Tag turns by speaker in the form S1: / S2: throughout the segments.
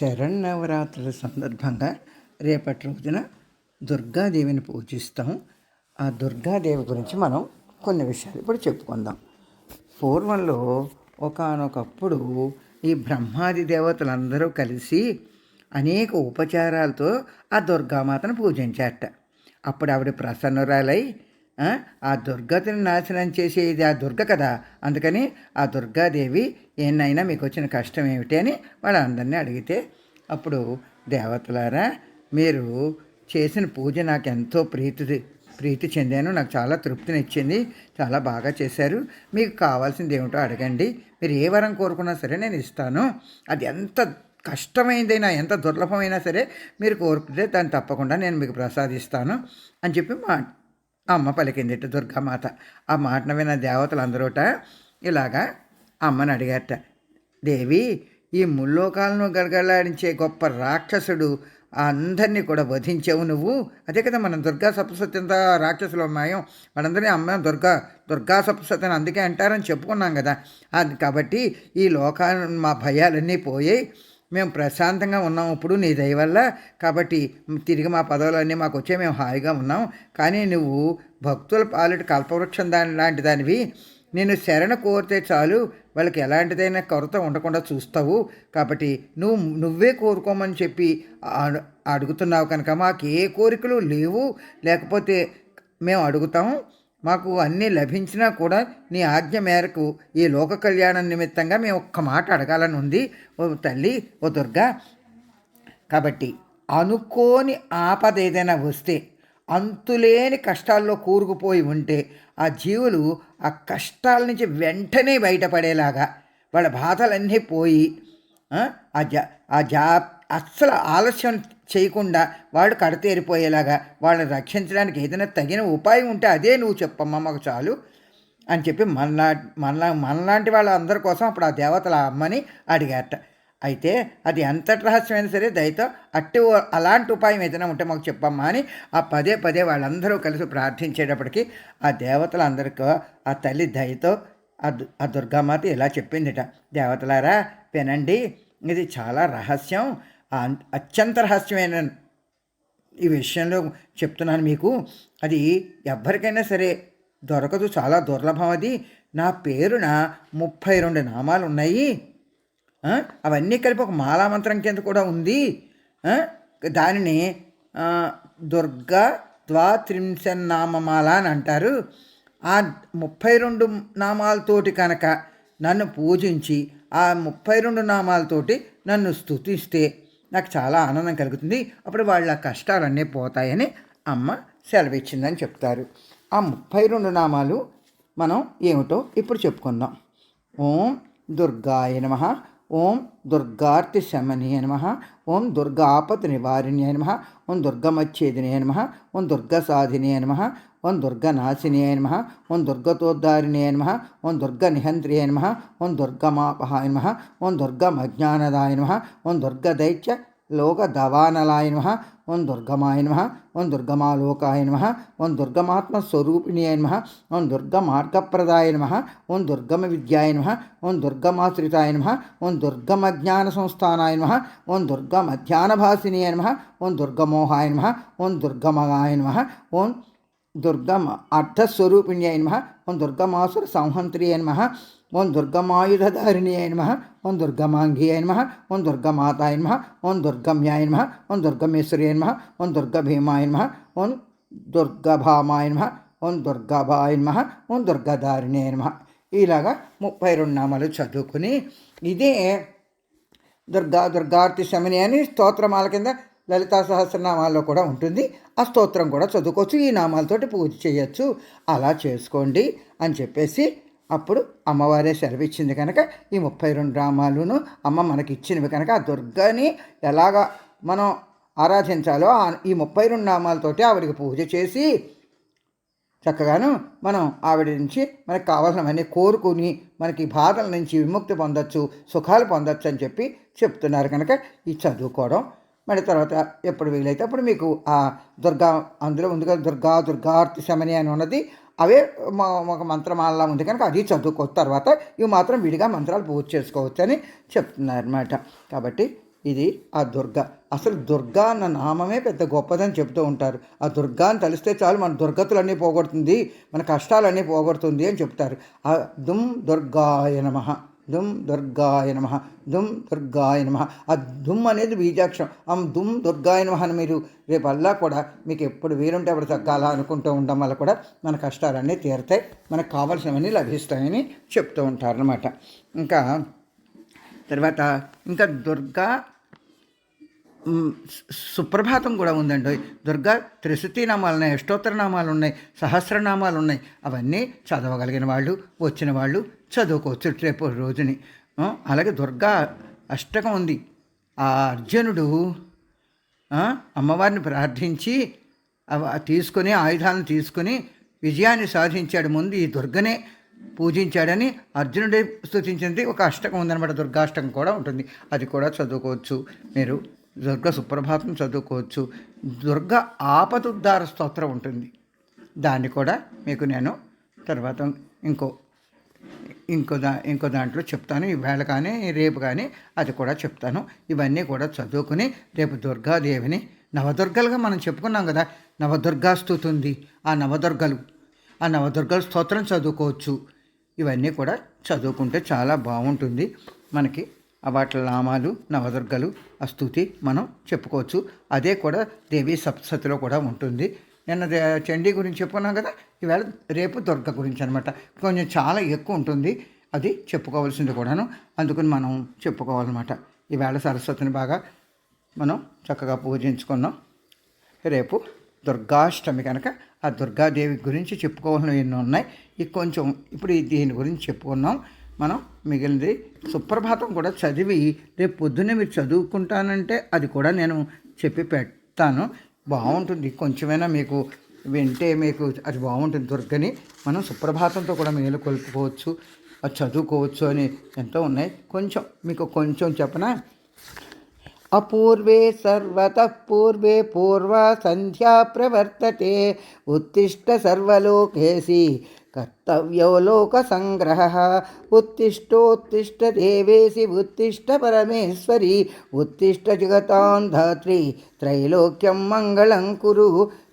S1: శరణవరాత్రుల సందర్భంగా రేపటి రోజున దుర్గాదేవిని పూజిస్తాం. ఆ దుర్గాదేవి గురించి మనం కొన్ని విషయాలు ఇప్పుడు చెప్పుకుందాం. పూర్వంలో ఒకానొకప్పుడు ఈ బ్రహ్మాది దేవతలందరూ కలిసి అనేక ఉపచారాలతో ఆ దుర్గామాతను పూజించారట. అప్పుడు ఆవిడ ప్రసన్నురాలై ఆ, దుర్గతిని నాశనం చేసేది ఆ దుర్గ కదా. అందుకని ఆ దుర్గాదేవి ఏనైనా మీకు వచ్చిన కష్టం ఏమిటి అని వాళ్ళందరినీ అడిగితే అప్పుడు దేవతలారా మీరు చేసిన పూజ నాకు ఎంతో ప్రీతి ప్రీతి చెందాను నాకు చాలా తృప్తినిచ్చింది చాలా బాగా చేశారు. మీకు కావాల్సింది ఏమిటో అడగండి. మీరు ఏ వరం కోరుకున్నా సరే నేను ఇస్తాను. అది ఎంత కష్టమైందైనా ఎంత దుర్లభమైనా సరే మీరు కోరుకుంటే దాన్ని తప్పకుండా నేను మీకు ప్రసాదిస్తాను అని చెప్పి మా అమ్మ పలికిందిట దుర్గామాత. ఆ మాటను విన్న దేవతలు అందరూట ఇలాగా అమ్మని అడిగారట. దేవి ఈ ముల్లోకాలను గడగడలాడించే గొప్ప రాక్షసుడు అందరినీ కూడా వధించావు నువ్వు. అదే కదా మనం దుర్గా సప్తసత్యంత అంతా రాక్షసులు అమ్మాయం. మనందరినీ అమ్మ దుర్గా దుర్గా సప్తసత్యం అందుకే అంటారని చెప్పుకున్నాం కదా. అది కాబట్టి ఈ లోకాలు మా భయాలన్నీ పోయాయి. మేము ప్రశాంతంగా ఉన్నాం ఇప్పుడు నీ దయ వల్ల. కాబట్టి తిరిగి మా పదవులన్నీ మాకు వచ్చే మేము హాయిగా ఉన్నాం. కానీ నువ్వు భక్తుల పాలిటి కల్పవృక్షం దాని లాంటి దానివి. నేను శరణ కోరితే చాలు. వాళ్ళకి ఎలాంటిదైనా కొరత ఉండకుండా చూస్తావు. కాబట్టి నువ్వు నువ్వే కోరుకోమని చెప్పి అడు- అడుగుతున్నావు కనుక మాకు ఏ కోరికలు లేవు. లేకపోతే మేము అడుగుతాం. మాకు అన్నీ లభించినా కూడా నీ ఆజ్ఞ మేరకు ఈ లోక కళ్యాణం నిమిత్తంగా మేము ఒక్క మాట అడగాలని ఉంది. ఓ తల్లి ఓ దుర్గా కాబట్టి అనుకోని ఆపద ఏదైనా వస్తే అంతులేని కష్టాల్లో కూరుకుపోయి ఉంటే ఆ జీవులు ఆ కష్టాల నుంచి వెంటనే బయటపడేలాగా వాళ్ళ బాధలన్నీ పోయి ఆ, జా ఆ జా అస్సలు ఆలస్యం చేయకుండా వాళ్ళు కడతేరిపోయేలాగా వాళ్ళని రక్షించడానికి ఏదైనా తగిన ఉపాయం ఉంటే అదే నువ్వు చెప్పమ్మా మాకు చాలు అని చెప్పి మనలా మనలా మనలాంటి వాళ్ళందరి కోసం అప్పుడు ఆ దేవతల అమ్మని అడిగారట. అయితే అది ఎంతటి రహస్యమైనా సరే దయతో అట్టి అలాంటి ఉపాయం ఏదైనా ఉంటే మాకు చెప్పమ్మా అని ఆ పదే పదే వాళ్ళందరూ కలిసి ప్రార్థించేటప్పటికి ఆ దేవతలందరికీ ఆ తల్లి దయతో ఆ దు- ఆ దుర్గామాత ఇలా చెప్పిందిట. దేవతలారా వినండి ఇది చాలా రహస్యం. ఆ అత్యంత రహస్యమైన ఈ విషయంలో చెప్తున్నాను మీకు. అది ఎవ్వరికైనా సరే దొరకదు. చాలా దుర్లభం అది. నా పేరున ముప్పై రెండు నామాలు ఉన్నాయి. అవన్నీ కలిపి ఒక మాలామంత్రం కింద కూడా ఉంది. దానిని ఆ, దుర్గా ద్వాత్రింశన్నామమాల అని అంటారు. ఆ ముప్పై రెండు నామాలతోటి కనుక నన్ను పూజించి ఆ ముప్పై రెండు నామాలతోటి నన్ను స్తుతిస్తే నాకు చాలా ఆనందం కలుగుతుంది. అప్పుడు వాళ్ళ కష్టాలన్నీ పోతాయని అమ్మ సెలవిచ్చిందని చెప్తారు. ఆ ముప్పై రెండు నామాలు మనం ఏమిటో ఇప్పుడు చెప్పుకుందాం. ఓం దుర్గాయ నమ. ఓం దుర్గార్తి శమనీయ నమ. ఓం దుర్గాపత్ నివారిణ్యాయ నమ. ఓం దుర్గమచ్ఛేదినియ నమ. ఓం దుర్గసాధినియ నమ. ఓం దుర్గనాశినియ నమ. ఓం దుర్గతోద్ధారిణియ నమ. ఓం దుర్గనిహంత్రియ నమ. ఓం దుర్గమాపహాయ నమ. ఓం దుర్గమజ్ఞానదాయ నమ. ఓం దుర్గదైత్య లోకదవానలాయ నమ. ఓం దుర్గమాయ నమ ఓం దుర్గమాలోకాయ నమ ఓం దుర్గమాత్మస్వరూపిణియ నమ ఓం దుర్గమార్గప్రదాయ నమ ఓం దుర్గమ విద్యాయ నమ ఓం దుర్గమాశ్రితాయ నమ ఓం దుర్గమజ్ఞాన సంస్థానాయ నమ ఓం దుర్గమధ్యానభాసినియ నమ ఓం దుర్గమోహాయ నమ ఓం దుర్గమగాయ నమ ఓం దుర్గమ అర్థస్వరూపిణ్యై నమ ఓం దుర్గమాసుర సంహంత్రియై నమ ఓం దుర్గమాయుధధారిణ్యై నమ ఓం దుర్గమాంగియై అయిన ఓం దుర్గమాతాయ నమ ఓం దుర్గమ్యాయ నమ ఓం దుర్గమేశ్వర్యై నమ ఓం దుర్గభీమాయ ఓం దుర్గభామాయ ఓం దుర్గాభాయ ఓం దుర్గధారిణ్యై నమ ఇలాగా ముప్పై రెండు నామాలు చదువుకుని ఇదే దుర్గా దుర్గార్తి శమని అని స్తోత్రమాల కింద లలితా సహస్రనామాల్లో కూడా ఉంటుంది. ఆ స్తోత్రం కూడా చదువుకోవచ్చు. ఈ నామాలతోటి పూజ చేయొచ్చు. అలా చేసుకోండి అని చెప్పేసి అప్పుడు అమ్మవారే సెలవిచ్చింది కనుక ఈ ముప్పై రెండు నామాలను అమ్మ మనకి ఇచ్చినవి కనుక ఆ దుర్గాని ఎలాగా మనం ఆరాధించాలో ఆ- ఈ ముప్పై రెండు నామాలతోటి ఆవిడకి పూజ చేసి చక్కగాను మనం ఆవిడ నుంచి మనకు కావాల్సినవన్నీ కోరుకుని మనకి బాధల నుంచి విముక్తి పొందొచ్చు సుఖాలు పొందొచ్చు అని చెప్పి చెప్తున్నారు కనుక ఈ చదువుకోవడం మరి తర్వాత ఎప్పుడు వీలైతే అప్పుడు మీకు ఆ దుర్గా అందులో ఉంది కదా దుర్గా దుర్గార్తి శమని అని ఉన్నది. అవే మా- ఒక మంత్రమాలలా ఉంది కనుక అది చదువుకోవచ్చు. తర్వాత ఇవి మాత్రం విడిగా మంత్రాలు పూజ చేసుకోవచ్చు అని చెప్తున్నారన్నమాట. కాబట్టి ఇది ఆ దుర్గ. అసలు దుర్గా అన్న నామమే పెద్ద గొప్పదని చెప్తూ ఉంటారు. ఆ దుర్గా అని తలిస్తే చాలు మన దుర్గతులన్నీ పోగొడుతుంది మన కష్టాలన్నీ పోగొడుతుంది అని చెప్తారు. ఆ దుమ్ దుర్గాయ నమ. దుమ్ దుర్గాయ నమ దుమ్ దుర్గాయ నమ. ఆ దుమ్ అనేది బీజాక్షరం. అం దుమ్ దుర్గాయ నమ అని మీరు రేపల్లా కూడా మీకు ఎప్పుడు వీలుంటే అప్పుడు తగ్గాలా అనుకుంటూ ఉండడం వల్ల కూడా మన కష్టాలన్నీ తీరుతాయి. మనకు కావాల్సినవన్నీ లభిస్తాయని చెప్తూ ఉంటారనమాట ఇంకా తర్వాత ఇంకా దుర్గా సుప్రభాతం కూడా ఉందండి. దుర్గా త్రిశుతి నామాలు ఉన్నాయి అష్టోత్తర నామాలు ఉన్నాయి సహస్రనామాలు ఉన్నాయి అవన్నీ చదవగలిగిన వాళ్ళు వచ్చిన వాళ్ళు చదువుకోవచ్చు రేపు రోజుని. అలాగే దుర్గా అష్టకం ఉంది. ఆ అర్జునుడు అమ్మవారిని ప్రార్థించి అవ తీసుకొని ఆయుధాలను తీసుకొని విజయాన్ని సాధించాడు. ముందు ఈ దుర్గనే పూజించాడని అర్జునుడే స్థుతించింది ఒక అష్టకం ఉందన్నమాట. దుర్గాష్టకం కూడా ఉంటుంది. అది కూడా చదువుకోవచ్చు మీరు. దుర్గ సుప్రభాతం చదువుకోవచ్చు. దుర్గ ఆపదుద్ధార స్తోత్రం ఉంటుంది. దాన్ని కూడా మీకు నేను తర్వాత ఇంకో ఇంకో దా ఇంకో దాంట్లో చెప్తాను. ఈవేళ కానీ రేపు కానీ అది కూడా చెప్తాను. ఇవన్నీ కూడా చదువుకుని రేపు దుర్గాదేవిని నవదుర్గలుగా మనం చెప్పుకున్నాం కదా. నవదుర్గా స్థుతుంది. ఉంది ఆ నవదుర్గలు ఆ నవదుర్గల స్తోత్రం చదువుకోవచ్చు. ఇవన్నీ కూడా చదువుకుంటే చాలా బాగుంటుంది. మనకి వాటి నామాలు నవదుర్గలు ఆ మనం చెప్పుకోవచ్చు. అదే కూడా దేవి సప్తసతిలో కూడా ఉంటుంది. నిన్న చండీ గురించి చెప్పుకున్నాం కదా ఈవేళ రేపు దుర్గ గురించి అనమాట కొంచెం చాలా ఎక్కువ ఉంటుంది అది చెప్పుకోవాల్సింది కూడాను. అందుకని మనం చెప్పుకోవాలన్నమాట. ఈవేళ సరస్వతిని బాగా మనం చక్కగా పూజించుకున్నాం. రేపు దుర్గాష్టమి కనుక ఆ దుర్గాదేవి గురించి చెప్పుకోవాల్సినవి ఎన్నో ఉన్నాయి. ఇక కొంచెం ఇప్పుడు దీని గురించి చెప్పుకున్నాం. మనం మిగిలింది. సుప్రభాతం కూడా చదివి రేపు పొద్దున్నే మీరు చదువుకుంటానంటే అది కూడా నేను చెప్పి పెడతాను. బాగుంటుంది. కొంచెమైనా మీకు వింటే మీకు అది బాగుంటుంది. దుర్గని మనం సుప్రభాతంతో కూడా మేలు కొలుపుకోవచ్చు అది చదువుకోవచ్చు అని ఎంతో ఉన్నాయి. కొంచెం మీకు కొంచెం చెప్పనా? అపూర్వే సర్వతః పూర్వే పూర్వా సంధ్యా ప్రవర్తతే ఉత్తిష్ట సర్వలోకేసి కర్తవ్యో లోకసంగ్రహ ఉత్తిష్టోత్తిష్ట దేవేసి ఉత్తిష్ట పరమేశ్వరి ఉత్తిష్ట జగతాం ధాత్రి త్రైలోక్యం మంగళం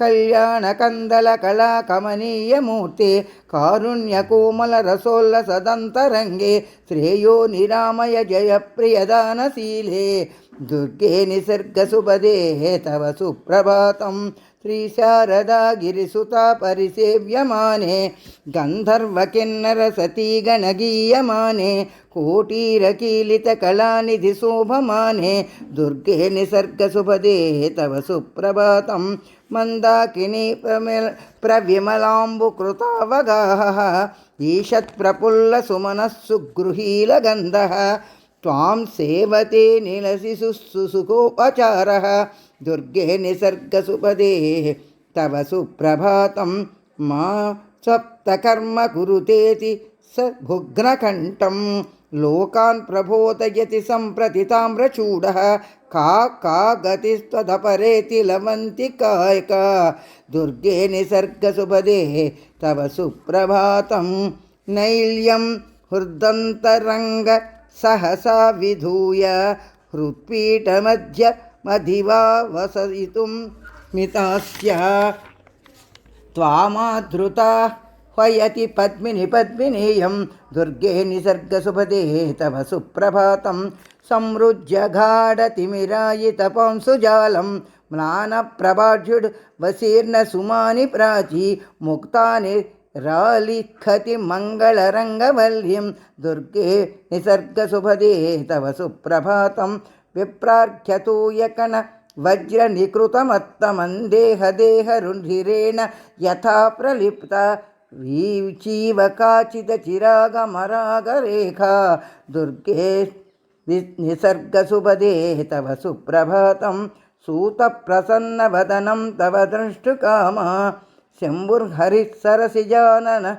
S1: కళ్యాణ కందల కళా కమనీయమూర్తే కారుణ్య కోమల రసోల్ల సదంతరంగే శ్రేయో నిరామయ జయ ప్రియదానశీలే దుర్గే నిసర్గ నిసర్గసుపదే తవ సుప్రభాతం. శ్రీ శారదా గిరిసుత పరిసేవ్యమానే గంధర్వకిన్నర సతీ గణగీయమానే కోటీరకీలిత కళానిధి శోభమానే దుర్గే నిసర్గ నిసర్గసుపదే తవ సుప్రభాతం. मन्दाकिनी प्रमिल प्रविमलाम्बुकृतावगाहः ईषत्प्रफुल्लसुमनः सुगृहीलगन्धः त्वां सेवते निलसि सुसुखोपचारः दुर्गे निसर्गसुपदे तव सुप्रभातं मा सप्तकर्म कुरुतेति स भुग्नकण्ठम्। लोकान् प्रबोधयति सम्प्रति ताम्रचूडः। का का गतिस्त्वदपरेति लवन्ति कायका। दुर्गे निसर्गसुपदे तव सुप्रभातं। नैल्यं हृदन्तरङ्ग सहसा विधूय, हृत्पीठमध्य मधिवा वसयितुं मितास्य। त्वामाधृता హయతి పద్మిని పద్మినీయం దుర్గే నిసర్గసుభదే తవ సుప్రభాతం సంరుజ్య గాఢతిమిరాయిత మ్లాన మ్లానప్రభాఢ్యుడ్ వశీర్ణ సుమాని ప్రాచి ముక్తాని రాలిఖతి మంగళరంగవల్యం దుర్గే నిసర్గసుభదే తవ సుప్రభాతం విప్రార్ఘ్యతూయకన విప్రార్ఘ్యతూయకణ వజ్రనికృతమత్తమందేహదేహరుణిరేణ యథా ప్రలిప్త వీచీవ కాచిద చిరాగమరాగరేఖా దుర్గే నిసర్గసుపదే తవ సుప్రభాతం సూతప్రసన్నవదనం తవ ద్రష్టుకామ శంభుర్హరిసరసిజానన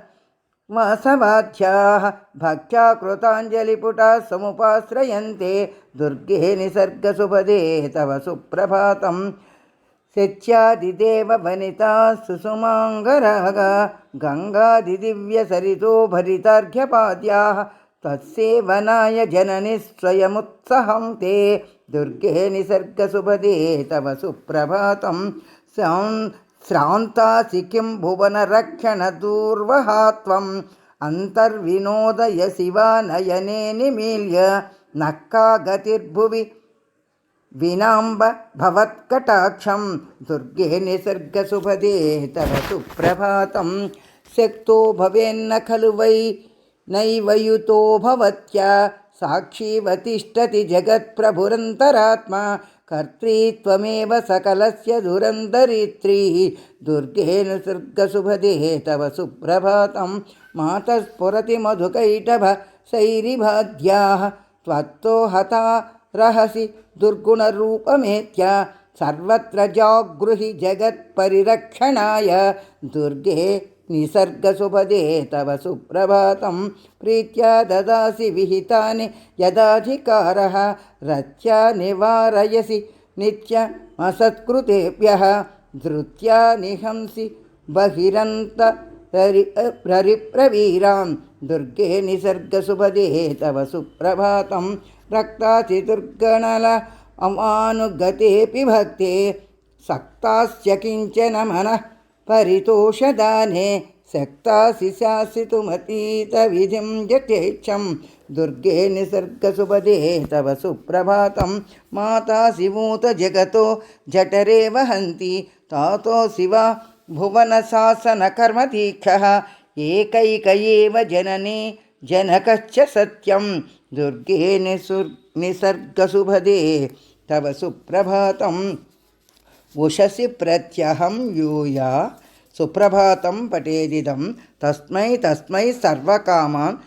S1: వాసవాధ్యా భక్త్యా కృతాంజలిపుటా సముపాశ్రయంతే దుర్గే నిసర్గసుపదే తవ సుప్రభాతం శత్యాదిదేవ వనితా సుసుమాంగరాగ గంగాదిదివ్యసరితో భరితార్ఘ్యపాద్యా తత్సేవనాయ జనని స్వయముత్సహం తే దుర్గే నిసర్గసుభదే తవ సుప్రభాతం శ్రాంతాసి కిం భువనరక్షణదూర్వహాత్వం అంతర్వినోదయ శివానయనే నిమీల్య నక్కా గతిర్భువి विनाम्ब भवत्कटाक्षं दुर्गे निसर्गसुभदे तव सुप्रभातं। शक्तो भवेन्न खलु वै नैवयुतो भवत्या साक्षीवतिष्ठति जगत्प्रभुरन्तरात्मा कर्तृत्वमेव सकलस्य धुरन्धरित्रीः। दुर्गे निसर्गसुभदे तव सुप्रभातं। मातस्फुरति मधुकैटभ सैरिभाद्याः त्वत्तो हता रहसि दुर्गुणरूपमेत्य सर्वत्र जागृहि जगत्परिरक्षणाय। दुर्गे निसर्गसुभदे तव सुप्रभातं। प्रीत्या ददासि विहितानि यदाधिकारः। रत्या निवारयसि नित्यमसत्कृतेभ्यः। धृत्या निहंसि बहिरन्त ररिप्रवीरां दुर्गे निसर्गसुभदे तव सुप्रभातं। रक्तासि दुर्गणल अमानुगतेऽपि भक्ते। सक्तास्य किंचन मनः परितोषदाने। सक्तासि शासितुमतीतविधिं यथेच्छं। दुर्गे निसर्गसुपदे तव सुप्रभातं। मातासि मूतजगतो जठरे वहन्ति। तातो शिवा भुवनशासनकर्मदीक्षः एकैक एव जननी। जनकश्च सत्यं दुर्गे निसुर् निसर्गसुभदे तव सुप्रभातं ఉషసి ప్రత్యహం యూయా సుప్రభాతం పటేదిదం తస్మై తస్మై సర్వకామాన్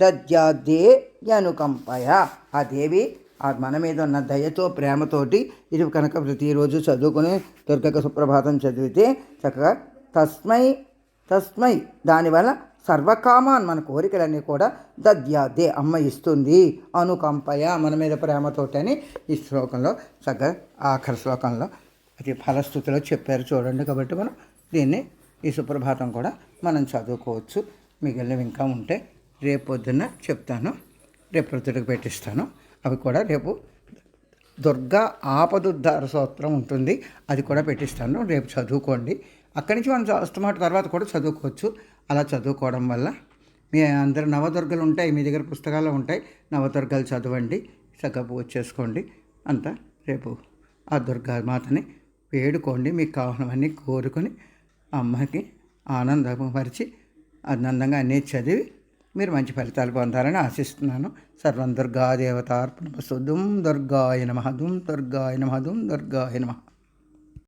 S1: దద్యాద్దే అనుకంపయ ఆ దేవి ఆ మన మీద ఉన్న దయతో ప్రేమతోటి ఇది కనుక ప్రతిరోజు చదువుకుని దుర్గక సుప్రభాతం చదివితే చక్కగా తస్మై తస్మై దానివల్ల సర్వకామాన్ మన కోరికలన్నీ కూడా దద్యాదే అమ్మ ఇస్తుంది. అనుకంపయ మన మీద ప్రేమతోటని ఈ శ్లోకంలో చక్కగా ఆఖరి శ్లోకంలో అది ఫలస్థుతిలో చెప్పారు చూడండి. కాబట్టి మనం దీన్ని ఈ సుప్రభాతం కూడా మనం చదువుకోవచ్చు. మిగిలినవి ఇంకా ఉంటే రేపు పొద్దున్న చెప్తాను. రేపు ప్రొద్దుటకు పెట్టిస్తాను. అవి కూడా రేపు దుర్గా ఆపదుద్ధార సూత్రం ఉంటుంది. అది కూడా పెట్టిస్తాను. రేపు చదువుకోండి. అక్కడి నుంచి మనం అస్తమాట తర్వాత కూడా చదువుకోవచ్చు. అలా చదువుకోవడం వల్ల మీ అందరు నవదుర్గలు ఉంటాయి మీ దగ్గర పుస్తకాలు ఉంటాయి నవదుర్గలు చదవండి చక్కగా పూజ చేసుకోండి అంతా రేపు ఆ దుర్గా మాతని వేడుకోండి. మీకు కావాలవన్నీ కోరుకొని అమ్మకి ఆనందపరిచి ఆనందంగా అన్నీ చదివి మీరు మంచి ఫలితాలు పొందాలని ఆశిస్తున్నాను. సర్వం దుర్గా దేవతార్పణ దుం దుర్గాయ నమ. దుం దుర్గాయ నమ. దుం దుర్గాయ నమ.